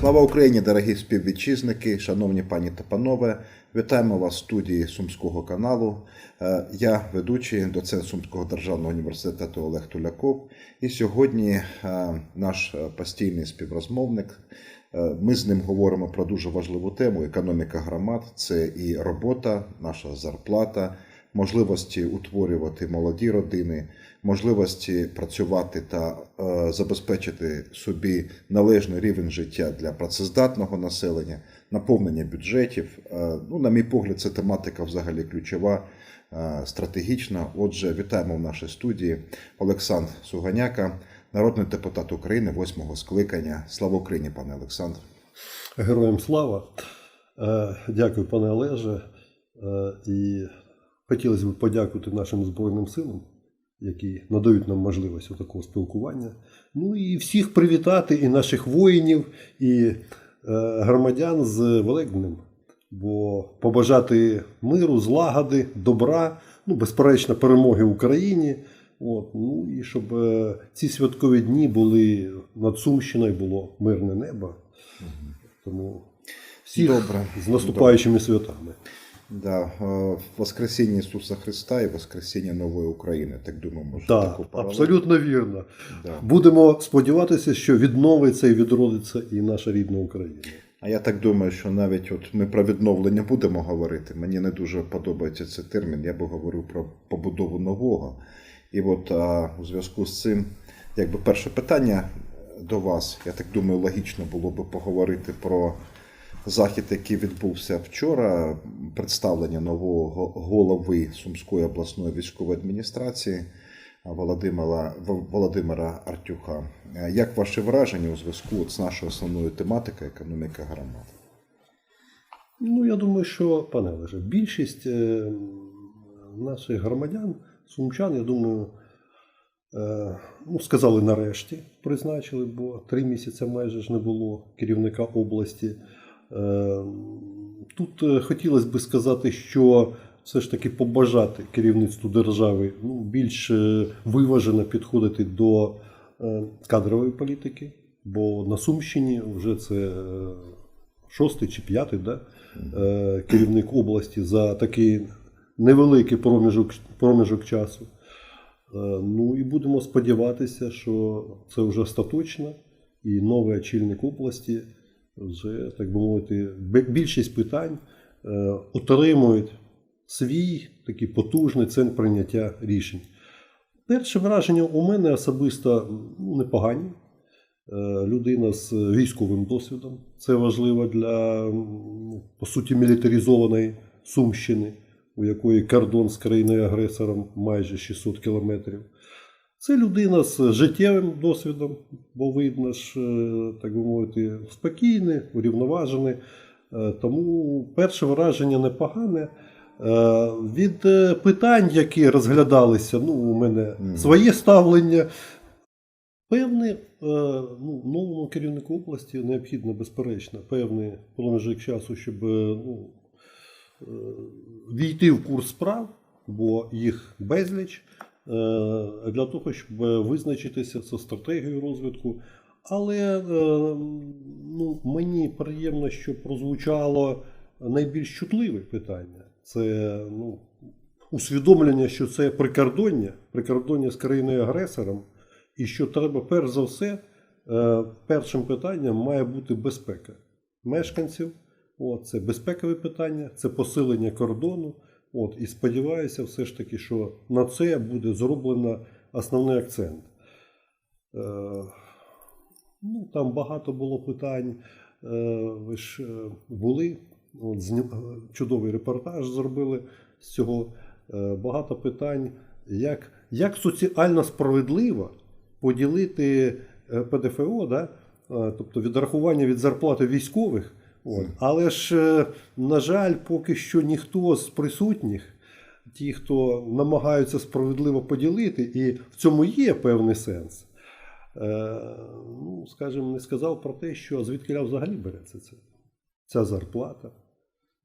Слава Україні, дорогі співвітчизники, шановні пані та панове. Вітаємо вас в студії Сумського каналу. Е, Я ведучий, доцент Сумського державного університету Олег Туляков. І сьогодні е, наш е, постійний співрозмовник. Ми з ним говоримо про дуже важливу тему економіка громад. Це і робота, наша зарплата, можливості утворювати молоді родини, можливості працювати та е, забезпечити собі належний рівень життя для працездатного населення, наповнення бюджетів. Е, ну, на мій погляд, це тематика взагалі ключова, е, стратегічна. Отже, вітаємо в нашій студії Олександр Суганяка, народний депутат України, восьмого скликання. Слава Україні, пане Олександр. Героям слава. Дякую, пане Олеже. І хотілося б подякувати нашим Збройним силам, які надають нам можливість такого спілкування. Ну і всіх привітати, і наших воїнів, і е, громадян з Великднем. Бо побажати миру, злагоди, добра, ну, безперечно, перемоги Україні. От, ну і щоб е, ці святкові дні були над Сумщиною, було мирне небо. Тому всіх Добре. з наступаючими святами. Да, Воскресіння Ісуса Христа і Воскресіння нової України. Так думаю, може Так, таку паралель. абсолютно вірно. Да. Будемо сподіватися, що відновиться і відродиться і наша рідна Україна. А я так думаю, що навіть от ми про відновлення будемо говорити. Мені не дуже подобається цей термін. Я би говорив про побудову нового. І от а, у зв'язку з цим, якби перше питання до вас, я так думаю, логічно було би поговорити про захід, який відбувся вчора, представлення нового голови Сумської обласної військової адміністрації. Володимира Володимира Артюха. Як ваші враження у зв'язку з нашою основною тематикою економіка громад? Ну, я думаю, що, пане Олеже, більшість е, наших громадян, сумчан, я думаю, е, ну, сказали нарешті, призначили, бо три місяці майже ж не було керівника області. Е, Тут е, хотілося би сказати, що все ж таки побажати керівництву держави ну, більш е, виважено підходити до кадрової політики, бо на Сумщині вже це шостий чи п'ятий да, керівник області за такий невеликий проміжок, проміжок часу. Ну і будемо сподіватися, що це вже остаточно, і новий очільник області вже, так би мовити, більшість питань е, отримують свій такий потужний центр прийняття рішень. Перше враження у мене особисто ну, непогані. Е, Людина з військовим досвідом. Це важливо для, по суті, мілітаризованої Сумщини, у якої кордон з країною-агресором майже 600 кілометрів. Це людина з життєвим досвідом, бо видно ж, так би мовити, спокійний, урівноважений. Е, Тому перше враження непогане. Е, Від е, питань, які розглядалися, ну, у мене своє ставлення. Певне, е, ну, новому керівнику області необхідно, безперечно, певний проміжок часу, щоб ну, війти в курс справ, бо їх безліч, для того, щоб визначитися з стратегією розвитку. Але е, ну, мені приємно, що прозвучало найбільш чутливе питання. Це ну, усвідомлення, що це прикордоння, прикордоння з країною-агресором, і що треба перш за все, е, першим питанням має бути безпека мешканців. От, це безпекове питання, це посилення кордону. От, і сподіваюся, все ж таки, що на це буде зроблено основний акцент. Е, ну, там багато було питань. Е, ви ж е, були, от, зні- е, чудовий репортаж зробили з цього. Е, багато питань, як, як соціально справедливо поділити е, ПДФО, да? е, тобто відрахування від зарплати військових. От. Але ж, е, на жаль, поки що ніхто з присутніх, ті, хто намагаються справедливо поділити, і в цьому є певний сенс. Е, ну, скажімо, не сказав про те, що звідки взагалі береться це, ця зарплата.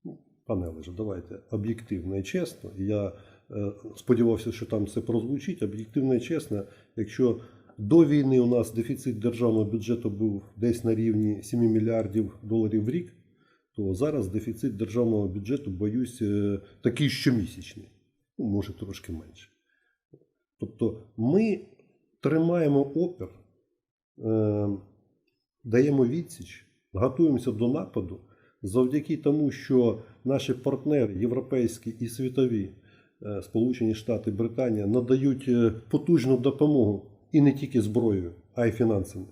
Ну, Пане Олеже, давайте об'єктивно і чесно. Я е, сподівався, що там це прозвучить. Об'єктивно і чесно, якщо до війни у нас дефіцит державного бюджету був десь на рівні 7 мільярдів доларів в рік, то зараз дефіцит державного бюджету, боюсь, е, такий щомісячний, ну, може трошки менше. Тобто ми тримаємо опір, е, даємо відсіч, готуємося до нападу завдяки тому, що наші партнери, європейські і світові, е, Сполучені Штати, Британія, надають потужну допомогу і не тільки зброєю, а й фінансами.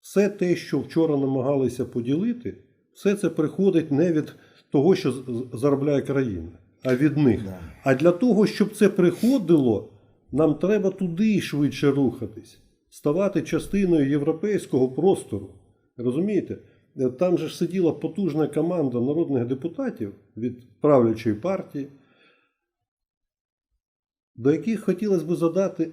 Все те, що вчора намагалися поділити, все це приходить не від того, що заробляє країна, а від них. Да. А для того, щоб це приходило, нам треба туди швидше рухатись, ставати частиною європейського простору. Розумієте? Там же ж сиділа потужна команда народних депутатів від правлячої партії, до яких хотілося б задати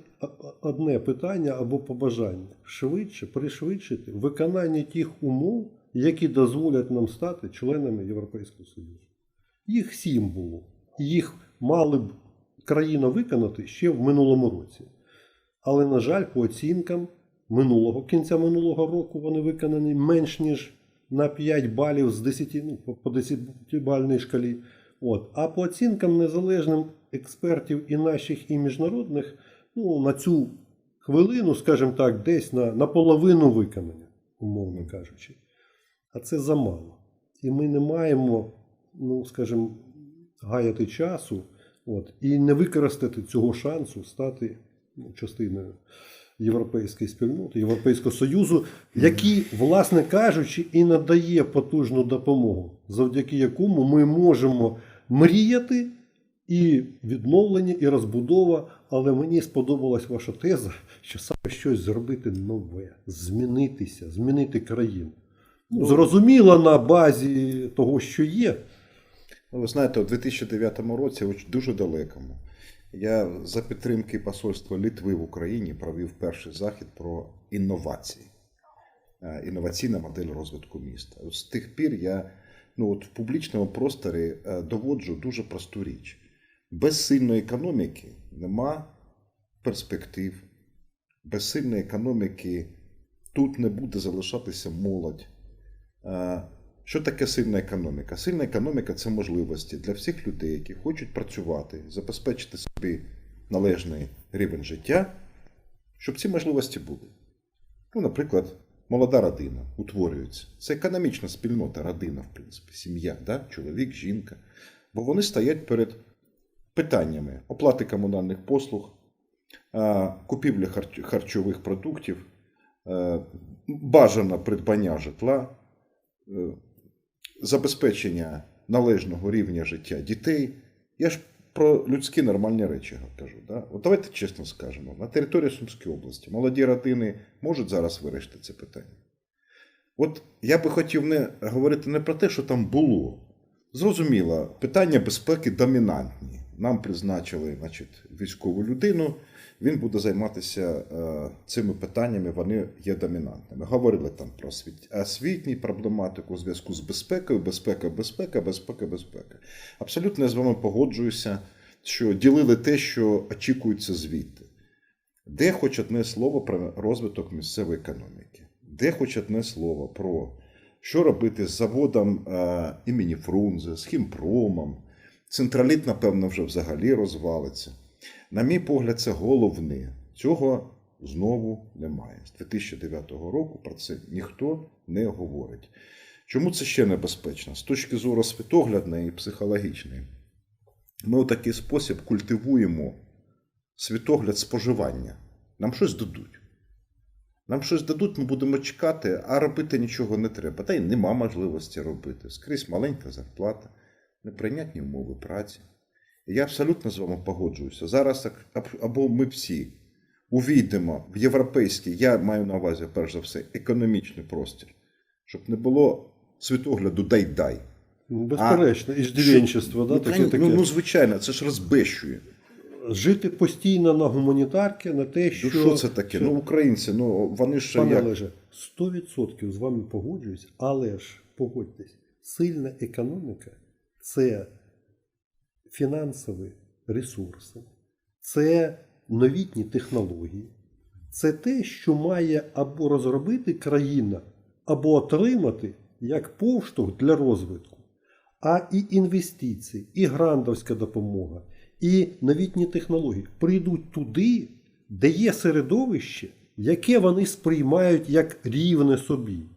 одне питання або побажання швидше пришвидшити виконання тих умов, які дозволять нам стати членами Європейського Союзу. Їх сім було. Їх мали б країна виконати ще в минулому році. Але, на жаль, по оцінкам минулого кінця минулого року вони виконані менш ніж на 5 балів з 10, ну, по 10-бальній шкалі. От. А по оцінкам незалежним експертів і наших, і міжнародних, ну, на цю хвилину, скажімо так, десь на, на половину виконання, умовно кажучи. А це замало. І ми не маємо, ну, скажімо, гаяти часу от, і не використати цього шансу стати ну, частиною європейської спільноти, Європейського Союзу, який, власне кажучи, і надає потужну допомогу, завдяки якому ми можемо мріяти і відновлення, і розбудова. Але мені сподобалась ваша теза, що саме щось зробити нове, змінитися, змінити країну. Ну, зрозуміло на базі того, що є. Ну, ви знаєте, у 2009 році, дуже далекому, я за підтримки посольства Литви в Україні провів перший захід про інновації, Е, інноваційна модель розвитку міста. З тих пір я ну, от в публічному просторі е, доводжу дуже просту річ: без сильної економіки нема перспектив, без сильної економіки тут не буде залишатися молодь. Е, Що таке сильна економіка? Сильна економіка це можливості для всіх людей, які хочуть працювати, забезпечити собі належний рівень життя, щоб ці можливості були. Ну, наприклад, молода родина утворюється. Це економічна спільнота, родина, в принципі, сім'я, да? чоловік, жінка. Бо вони стоять перед питаннями оплати комунальних послуг, купівлі харчових продуктів, е, бажано придбання житла, е, забезпечення належного рівня життя дітей. Я ж про людські нормальні речі кажу. Да? От давайте чесно скажемо: на території Сумської області молоді родини можуть зараз вирішити це питання. От я би хотів не говорити не про те, що там було. Зрозуміло, питання безпеки домінантні. Нам призначили значить, військову людину, він буде займатися е, цими питаннями, вони є домінантними. Говорили там про освіт... освітній проблематику у зв'язку з безпекою, безпека, безпека, безпека, безпека. Абсолютно я з вами погоджуюся, що ділили те, що очікується звідти. Де хоч одне слово про розвиток місцевої економіки? Де хоч одне слово про що робити з заводом е, імені Фрунзе, з хімпромом? Централіт, напевно, вже взагалі розвалиться. На мій погляд, це головне. Цього знову немає. З 2009 року про це ніхто не говорить. Чому це ще небезпечно? З точки зору світоглядної і психологічної. Ми у такий спосіб культивуємо світогляд споживання. Нам щось дадуть. Нам щось дадуть, ми будемо чекати, а робити нічого не треба. Та й нема можливості робити. Скрізь маленька зарплата, неприйнятні умови праці. Я абсолютно з вами погоджуюся. Зараз так, або ми всі увійдемо в європейський, я маю на увазі, перш за все, економічний простір, щоб не було світогляду дай-дай. Безперечно, іждивенчество, да, ну, таке, ну, таке. ну, ну, звичайно, це ж розбещує. Жити постійно на гуманітарки, на те, що. Ну, що це таке? що- Ну, українці, ну вони ж Пане як. Олеже, 100% з вами погоджуюсь, але ж погодьтесь, сильна економіка це фінансові ресурси, це новітні технології, це те, що має або розробити країна, або отримати як повштовх для розвитку. А і інвестиції, і грантовська допомога, і новітні технології прийдуть туди, де є середовище, яке вони сприймають як рівне собі,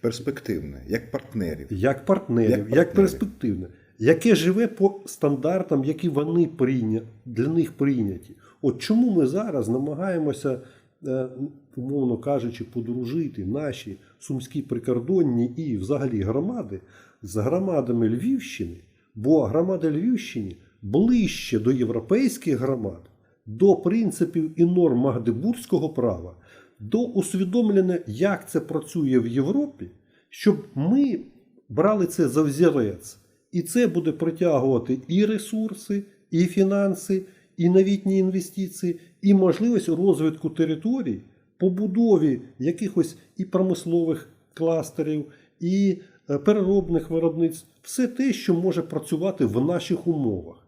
Перспективне, як партнерів. як партнерів, Як як, перспективне, яке живе по стандартам, які вони прийня... для них прийняті. От чому ми зараз намагаємося, е, умовно кажучи, подружити наші сумські прикордонні і взагалі громади з громадами Львівщини, бо громади Львівщини ближче до європейських громад, до принципів і норм Магдебурзького права, до усвідомлення, як це працює в Європі, щоб ми брали це за взірець. І це буде притягувати і ресурси, і фінанси, і новітні інвестиції, і можливість розвитку територій, побудові якихось і промислових кластерів, і е, переробних виробництв, все те, що може працювати в наших умовах.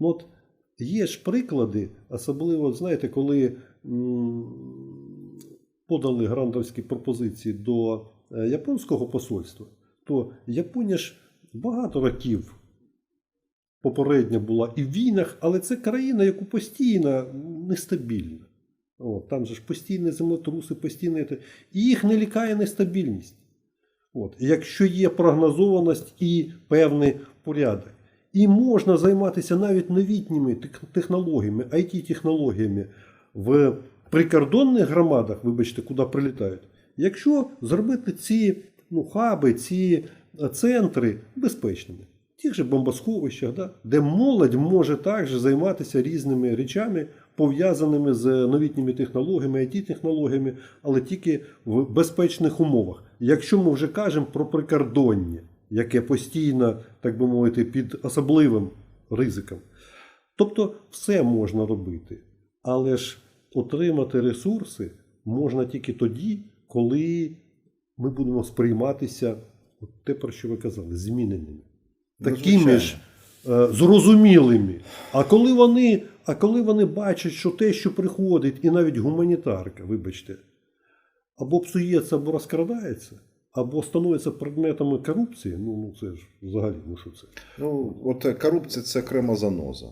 Ну, От є ж приклади, особливо, знаєте, коли подали грантовські пропозиції до е, японського посольства, то Японія ж багато років попередня була і в війнах, але це країна, яку постійно нестабільна. От, там же ж постійні землетруси, постійні. І їх не лікає нестабільність. От, якщо є прогнозованість і певний порядок. І можна займатися навіть новітніми технологіями, IT-технологіями в прикордонних громадах, вибачте, куди прилітають. Якщо зробити ці ну, хаби, ці центри безпечними, тих же бомбосховищах, да, де молодь може також займатися різними речами, пов'язаними з новітніми технологіями, IT-технологіями, але тільки в безпечних умовах. Якщо ми вже кажемо про прикордоння, яке постійно, так би мовити, під особливим ризиком. Тобто все можна робити, але ж отримати ресурси можна тільки тоді, коли ми будемо сприйматися, от те, про що ви казали, зміненими. Ну, Такими ж е, зрозумілими. А коли вони, а коли вони бачать, що те, що приходить, і навіть гуманітарка, вибачте, або псується, або розкрадається, або становиться предметами корупції, ну, ну це ж взагалі, ну що це? Ну, от е, корупція це окрема заноза.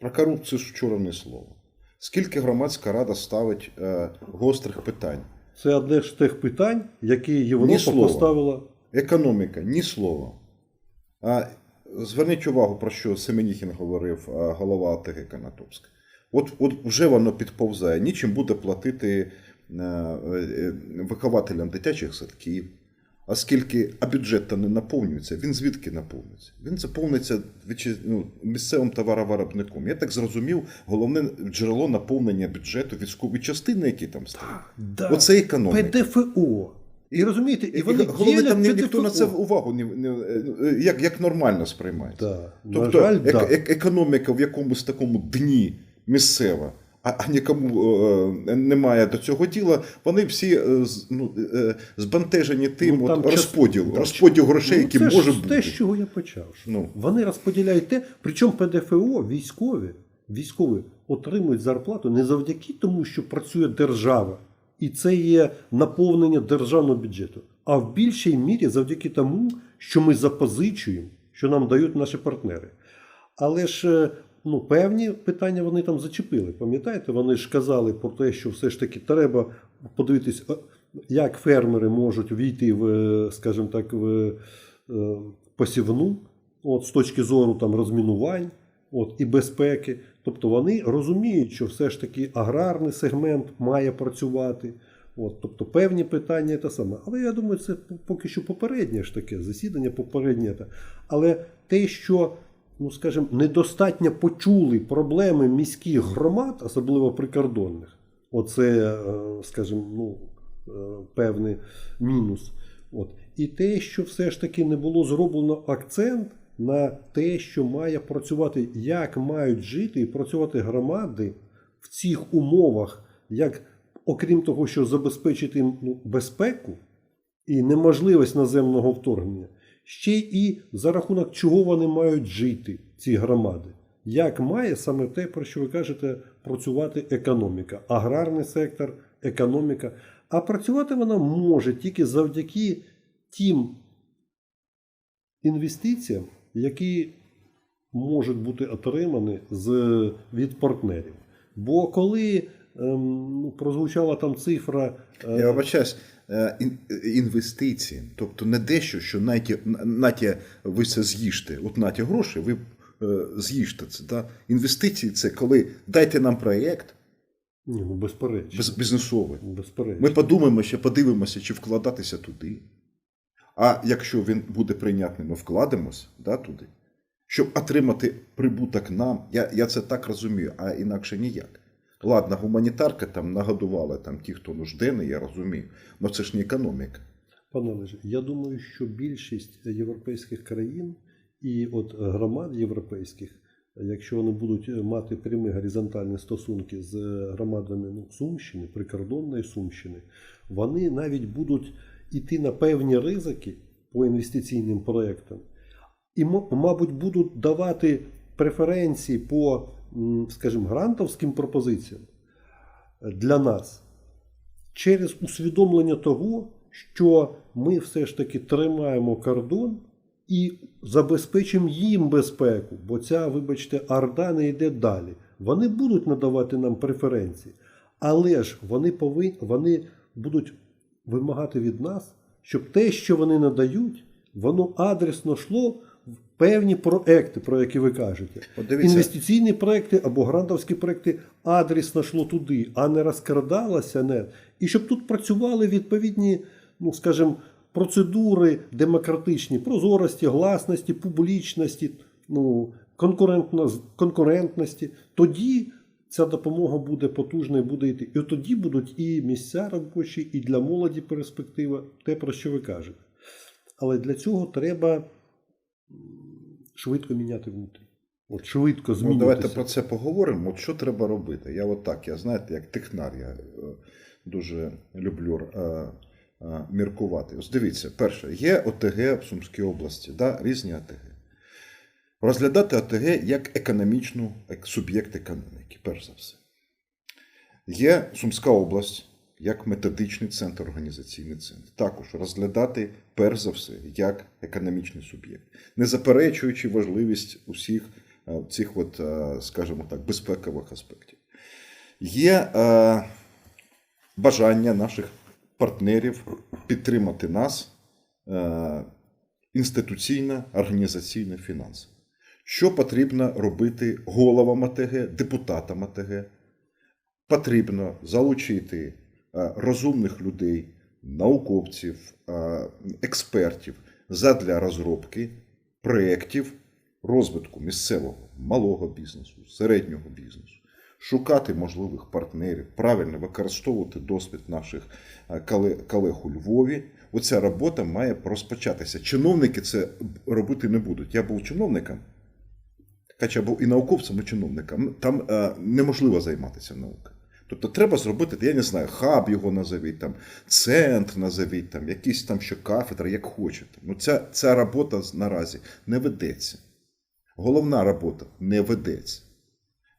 Про корупцію ж вчора не слово. Скільки громадська рада ставить е, гострих питань? Це одне з тих питань, які Європа поставила. Економіка, ні слова. А зверніть увагу, про що Семеніхін говорив, голова АТГ Конотопська. От, от вже воно підповзає, нічим буде платити е, е, вихователям дитячих садків. Оскільки а бюджет то не наповнюється, він звідки наповнюється? Він заповниться ну, місцевим товаровиробником. Я так зрозумів, головне джерело наповнення бюджету військові частини, які там стоять. Да. Оце економіка. ПДФО. І розумієте, і вони Головне, там ні- ніхто на це увагу не, не е, як, як нормально сприймається. Да. Тобто На жаль, ек- да. ек- економіка в якомусь такому дні місцева, а, а нікому е, немає до цього діла, вони всі е, ну, е, збентежені тим Ну, от, там час- розподіл, да, розподіл грошей, Ну, який це ж може бути. те, з чого я почав. що Ну. Вони розподіляють те, причому ПДФО військові, військові отримують зарплату не завдяки тому, що працює держава, і це є наповнення державного бюджету, а в більшій мірі завдяки тому, що ми запозичуємо, що нам дають наші партнери. Але ж е, ну, певні питання вони там зачепили. Пам'ятаєте, вони ж казали про те, що все ж таки треба подивитись, е, як фермери можуть війти в, е, скажімо так, в посівну, от, з точки зору там, розмінувань от, і безпеки. Тобто вони розуміють, що все ж таки аграрний сегмент має працювати. От, тобто певні питання те саме. Але я думаю, це поки що попереднє ж таке засідання, попереднє. Те. Але те, що, ну скажімо, недостатньо почули проблеми міських громад, особливо прикордонних, оце, е, скажімо, ну, е, певний мінус. От. І те, що все ж таки не було зроблено акцент на те, що має працювати, як мають жити і працювати громади в цих умовах, як, окрім того, що забезпечити їм ну, безпеку і неможливість наземного вторгнення, ще і за рахунок чого вони мають жити, ці громади. Як має саме те, про що ви кажете, працювати економіка, аграрний сектор, економіка. А працювати вона може тільки завдяки тим інвестиціям, які можуть бути отримані з, від партнерів. Бо коли ем, ну, прозвучала там цифра. е, Я вибачаюсь, е, інвестиції, тобто не дещо, що наті, наті ви це з'їжте. От наті гроші, ви е, з'їжте це. Да? Інвестиції це коли дайте нам проєкт ні, ну, безперечно. біз- бізнесовий. безперечно. Ми подумаємо ще, подивимося, чи вкладатися туди. А якщо він буде прийнятний, ми вкладемось да, туди, щоб отримати прибуток нам. Я, я це так розумію, а інакше ніяк. Ладно, гуманітарка там нагодувала там ті, хто нужденний, я розумію. але це ж не економіка. Пане Олеже, я думаю, що більшість європейських країн і от громад європейських, якщо вони будуть мати прямі горизонтальні стосунки з громадами ну, Сумщини, прикордонної Сумщини, вони навіть будуть йти на певні ризики по інвестиційним проектам, і, мабуть, будуть давати преференції по, скажімо, грантовським пропозиціям для нас через усвідомлення того, що ми все ж таки тримаємо кордон і забезпечимо їм безпеку, бо ця, вибачте, орда не йде далі. Вони будуть надавати нам преференції, але ж вони повинні, вони будуть вимагати від нас, щоб те, що вони надають, воно адресно йшло в певні проекти, про які ви кажете. От дивіться, Інвестиційні проекти або грантовські проекти адресно йшло туди, а не розкрадалося не. І щоб тут працювали відповідні, ну скажімо, процедури демократичні, прозорості, гласності, публічності, ну, конкурентності, тоді ця допомога буде потужна і буде йти. І от тоді будуть і місця робочі, і для молоді перспектива, те, про що ви кажете. Але для цього треба швидко міняти внутрі. От швидко Ну, давайте про це поговоримо. От що треба робити? Я от так, я знаєте, як технар, я е, дуже люблю е, е, міркувати. Ось дивіться, перше, є ОТГ в Сумській області, да, різні ОТГ. Розглядати ОТГ як економічну як суб'єкт економіки, перш за все. Є Сумська область як методичний центр, організаційний центр. Також розглядати, перш за все, як економічний суб'єкт, не заперечуючи важливість усіх е, цих, от, е, скажімо так, безпекових аспектів. Є е, бажання наших партнерів підтримати нас е, інституційно, організаційно, фінансово. Що потрібно робити головам АТГ, депутатам АТГ? Потрібно залучити е, розумних людей, науковців, е, експертів задля розробки проєктів розвитку місцевого малого бізнесу, середнього бізнесу, шукати можливих партнерів, правильно використовувати досвід наших е, колег у Львові. Оця робота має розпочатися. Чиновники це робити не будуть. Я був чиновником, хоча б і науковцям, і чиновникам, Там е, неможливо займатися наукою. Тобто треба зробити, я не знаю, хаб його назовіть, там, центр назовіть, там, якісь там ще кафедра, як хочете. Ну, ця, ця робота наразі не ведеться. Головна робота не ведеться.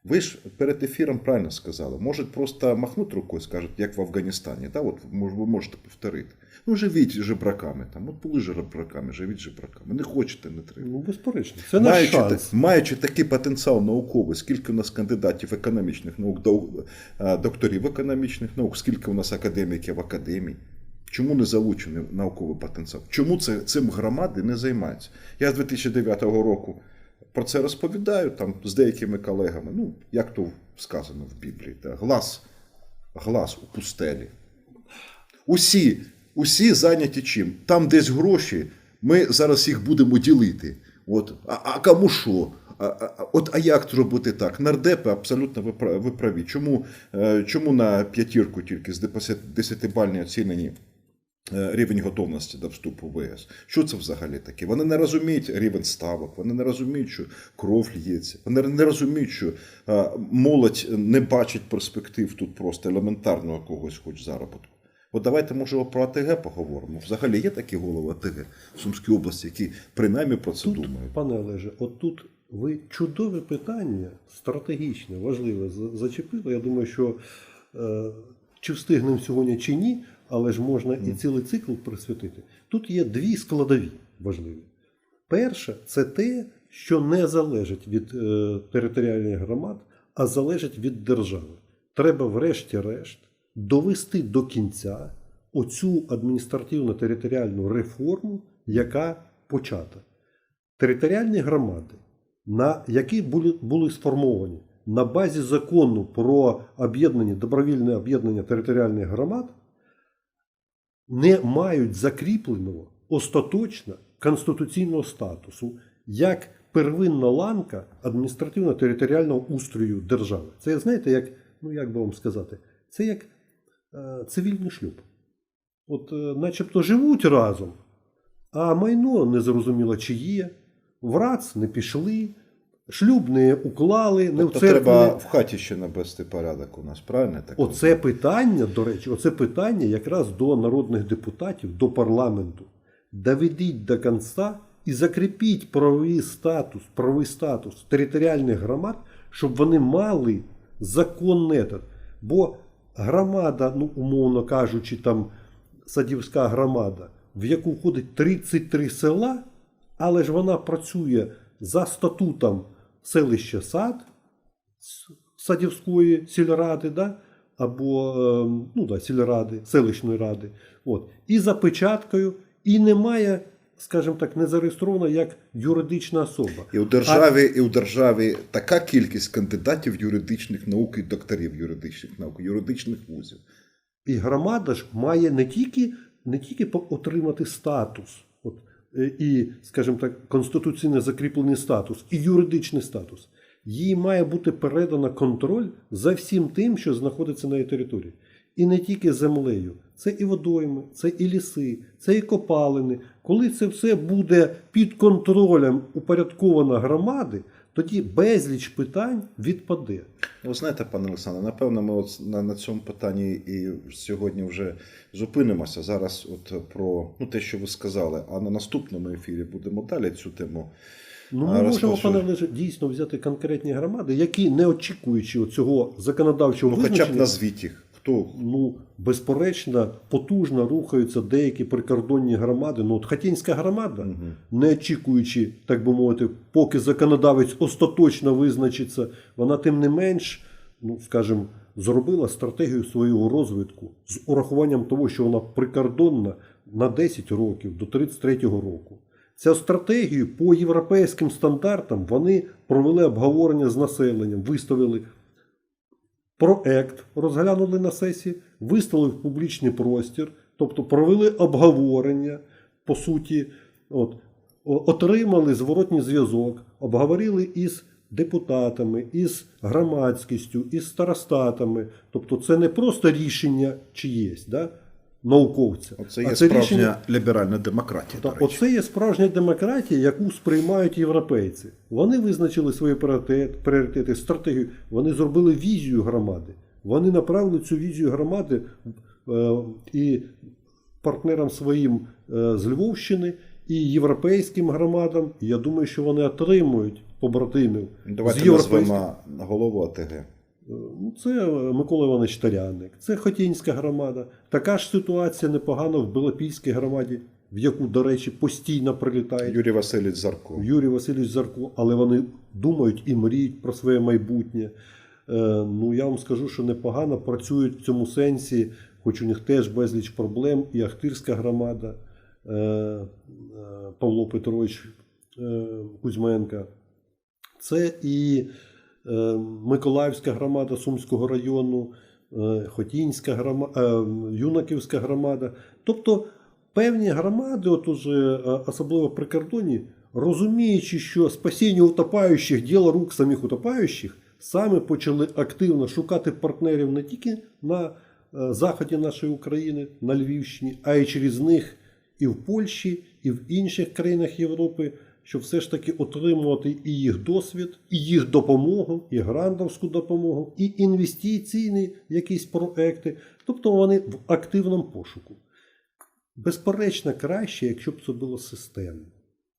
Ви ж перед ефіром правильно сказали. Можуть просто махнути рукою, скажуть, як в Афганістані. Да? От, ви можете повторити. Ну, живіть жебраками. Там. От були жебраками, живіть жебраками. Не хочете, не треба. Ну, безперечно. Це наш Маючи, шанс. та- маючи такий потенціал науковий, скільки у нас кандидатів економічних наук, е, докторів економічних наук, скільки у нас академіків академій, чому не залучений науковий потенціал? Чому це, цим громади не займаються? Я з 2009 року про це розповідаю там, з деякими колегами. Ну, як то сказано в Біблії, та, глас, глас у пустелі. Усі, усі зайняті чим? Там десь гроші, ми зараз їх будемо ділити. От, а, а кому що? А, а, от, а як зробити так? Нардепи абсолютно ви праві. Чому, е, чому на п'ятірку тільки з 10-бальні оцінені рівень готовності до вступу в ЄС? Що це взагалі таке? Вони не розуміють рівень ставок, вони не розуміють, що кров лється, вони не розуміють, що е, молодь не бачить перспектив тут просто елементарного когось хоч заробітку. От давайте, може, про АТГ поговоримо. Взагалі є такі голови АТГ в Сумській області, які принаймні про це Тут, думають. пане Олеже, от тут ви чудове питання, стратегічне, важливе, зачепили. Я думаю, що е, чи встигнемо сьогодні, чи ні, але ж можна і цілий цикл присвятити. Тут є дві складові важливі. Перше, це те, що не залежить від е, територіальних громад, а залежить від держави. Треба, врешті-решт, довести до кінця оцю адміністративно-територіальну реформу, яка почата. Територіальні громади, на які були, були сформовані на базі закону про об'єднання, добровільне об'єднання територіальних громад, не мають закріпленого остаточно конституційного статусу як первинна ланка адміністративно-територіального устрою держави. Це знаєте, як, ну як би вам сказати, це як е, цивільний шлюб. От, е, начебто живуть разом, а майно не зрозуміло чиє, в РАЦ не пішли, шлюб не уклали, не Тобто в церкві. треба в хаті ще навести порядок у нас, правильно? Так Оце питання, до речі, оце питання якраз до народних депутатів, до парламенту. Доведіть до кінця і закріпіть правовий статус, правовий статус територіальних громад, щоб вони мали законний етат. Бо громада, ну умовно кажучи, там садівська громада, в яку входить 33 села, але ж вона працює за статутом селища сад, садівської сільради, да? або е, ну, да, сільради, селищної ради. От. І за печаткою, і немає, скажімо так, не зареєстрована як юридична особа. І у державі, і у державі така кількість кандидатів юридичних наук і докторів юридичних наук, юридичних вузів. І громада ж має не тільки, не тільки отримати статус, і, скажімо так, конституційно закріплений статус, і юридичний статус. Їй має бути передано контроль за всім тим, що знаходиться на її території. І не тільки землею. Це і водойми, це і ліси, це і копалини. Коли це все буде під контролем упорядковано громади, тоді безліч питань відпаде. Ну, Ви знаєте, пане Олександре, напевно, ми от на, на цьому питанні і сьогодні вже зупинимося. Зараз от про ну, те, що ви сказали, а на наступному ефірі будемо далі цю тему. Ну, ми можемо, пане Олеже, дійсно взяти конкретні громади, які, не очікуючи цього законодавчого Ну, хоча б визначення, назвіть їх. Хто ну, безперечно, потужно рухаються деякі прикордонні громади. Ну, от Хатінська громада, не очікуючи, так би мовити, поки законодавець остаточно визначиться, вона тим не менш, ну, скажімо, зробила стратегію свого розвитку з урахуванням того, що вона прикордонна на 10 років до 33-го року. Цю стратегію по європейським стандартам вони провели обговорення з населенням, виставили проект, розглянули на сесії, виставили в публічний простір, тобто провели обговорення, по суті, от, отримали зворотній зв'язок, обговорили із депутатами, із громадськістю, із старостатами. Тобто це не просто рішення чиєсь, да, науковця. Оце є а справжня рішення ліберальна демократія. та до речі. оце є справжня демократія, яку сприймають європейці. Вони визначили свої пріоритет- пріоритети, стратегію. Вони зробили візію громади. Вони направили цю візію громади е, і партнерам своїм е, з Львовщини, і європейським громадам. Я думаю, що вони отримують побратимів Давайте з європейських. назвемо голову АТГ. Е, Це Микола Іванович Таряник, це Хотінська громада. Така ж ситуація непогана в Белопільській громаді, в яку, до речі, постійно прилітають. Юрій Васильович Зарко. Юрій Васильович Зарко, але вони думають і мріють про своє майбутнє. Е, ну, я вам скажу, що непогано працюють в цьому сенсі, хоч у них теж безліч проблем. І Ахтирська громада, е, е, Павло Петрович е, Кузьменка. Це і е, Миколаївська громада Сумського району, е, Хотінська громада, е, Юнаківська громада. Тобто певні громади, от уже, е, особливо при кордоні, розуміючи, що спасіння утопаючих діло рук самих утопаючих, саме почали активно шукати партнерів не тільки на заході нашої України, на Львівщині, а й через них і в Польщі, і в інших країнах Європи, щоб все ж таки отримувати і їх досвід, і їх допомогу, і грантовську допомогу, і інвестиційні якісь проекти. Тобто вони в активному пошуку. Безперечно, краще, якщо б це було системно,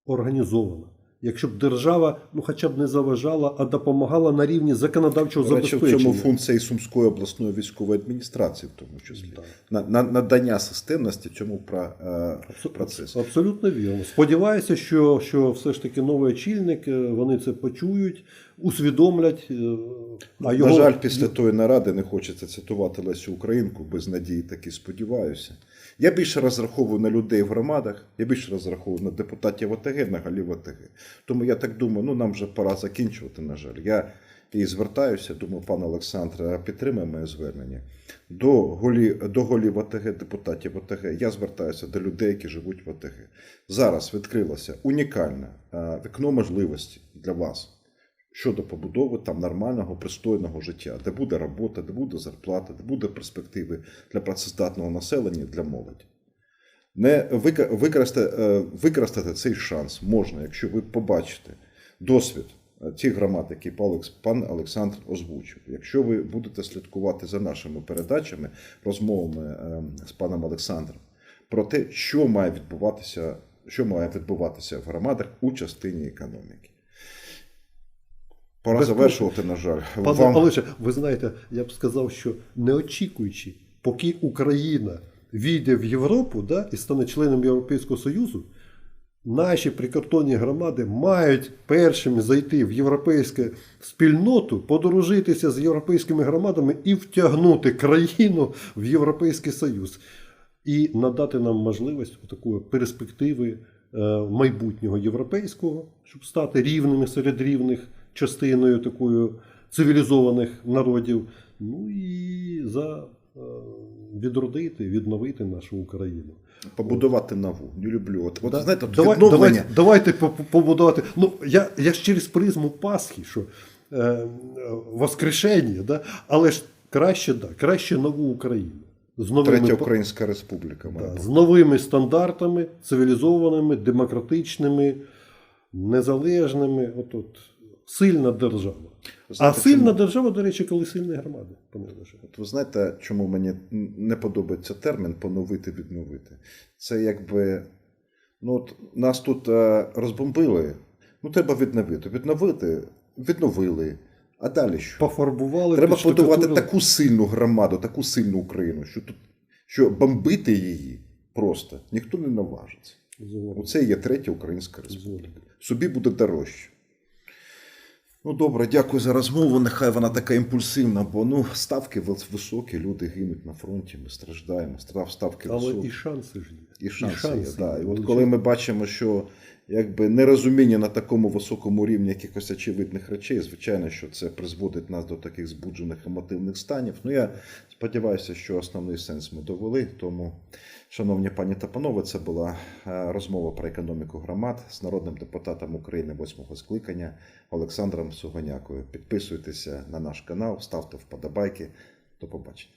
організовано. Якщо б держава ну, хоча б не заважала, а допомагала на рівні законодавчого речі, в цьому функція і Сумської обласної військової адміністрації, в тому числі. Так. На, на, надання системності цьому про, е, Абсо- процесу. Абсолютно вірно. Сподіваюся, що, що все ж таки новий очільник, е, вони це почують, усвідомлять. е, А його... На жаль, після тої наради не хочеться цитувати Лесю Українку, без надії таки сподіваюся. Я більше розраховую на людей в громадах, я більше розраховую на депутатів ОТГ, на голів ОТГ. Тому я так думаю, ну нам вже пора закінчувати, на жаль. Я і звертаюся, думаю, пан Олександр підтримає моє звернення. До, голі, до голів ОТГ, депутатів ОТГ, я звертаюся до людей, які живуть в ОТГ. Зараз відкрилося унікальне вікно можливості для вас щодо побудови там нормального, пристойного життя, де буде робота, де буде зарплата, де буде перспективи для працездатного населення, для молоді. Не використати, е, використати цей шанс можна, якщо ви побачите досвід е, тих громад, які пан Олександр озвучив. Якщо ви будете слідкувати за нашими передачами, розмовами е, з паном Олександром про те, що має відбуватися, що має відбуватися в громадах у частині економіки. Пора Без завершувати, на жаль. Пане Вам- Олеже, ви знаєте, я б сказав, що не очікуючи, поки Україна війде в Європу да, і стане членом Європейського Союзу, наші прикордонні громади мають першими зайти в європейську спільноту, подружитися з європейськими громадами і втягнути країну в Європейський Союз. І надати нам можливість такої перспективи е, майбутнього європейського, щоб стати рівними серед рівних частиною такою цивілізованих народів. Ну і за е, відродити, відновити нашу Україну. побудувати нову. Не люблю. От, от Да, знаєте, от давай, відновлення. давайте, давайте по- по- побудувати. Ну, я, я ж через призму Пасхи, що е, е, Воскрешення, да? але ж краще, да, краще нову Україну. З новими, Третя Українська Республіка. да, бути. з новими стандартами, цивілізованими, демократичними, незалежними. От, от, сильна держава. Знаєте, а сильна чому? держава, до речі, коли сильні громади, пане. От ви знаєте, чому мені не подобається термін поновити, відновити? Це якби. Ну, от нас тут е, розбомбили. Ну, треба відновити. Відновити, відновили. А далі що? Пофарбували. Треба будувати таку сильну громаду, таку сильну Україну, що тут що бомбити її просто ніхто не наважиться. Оце є третя Українська Республіка. Собі буде дорожче. Ну добре, дякую за розмову. Нехай вона така імпульсивна, бо ну, ставки вис- високі, люди гинуть на фронті, ми страждаємо. Став- Ставки Але високі. і шанси ж є. І шанси, є. Да. І от коли ми бачимо, що якби нерозуміння на такому високому рівні якихось очевидних речей, звичайно, що це призводить нас до таких збуджених емотивних станів. Ну я сподіваюся, що основний сенс ми довели. Тому, шановні пані та панове, це була е, розмова про економіку громад з народним депутатом України восьмого скликання Олександром Сугонякою. Підписуйтеся на наш канал, ставте вподобайки. До побачення.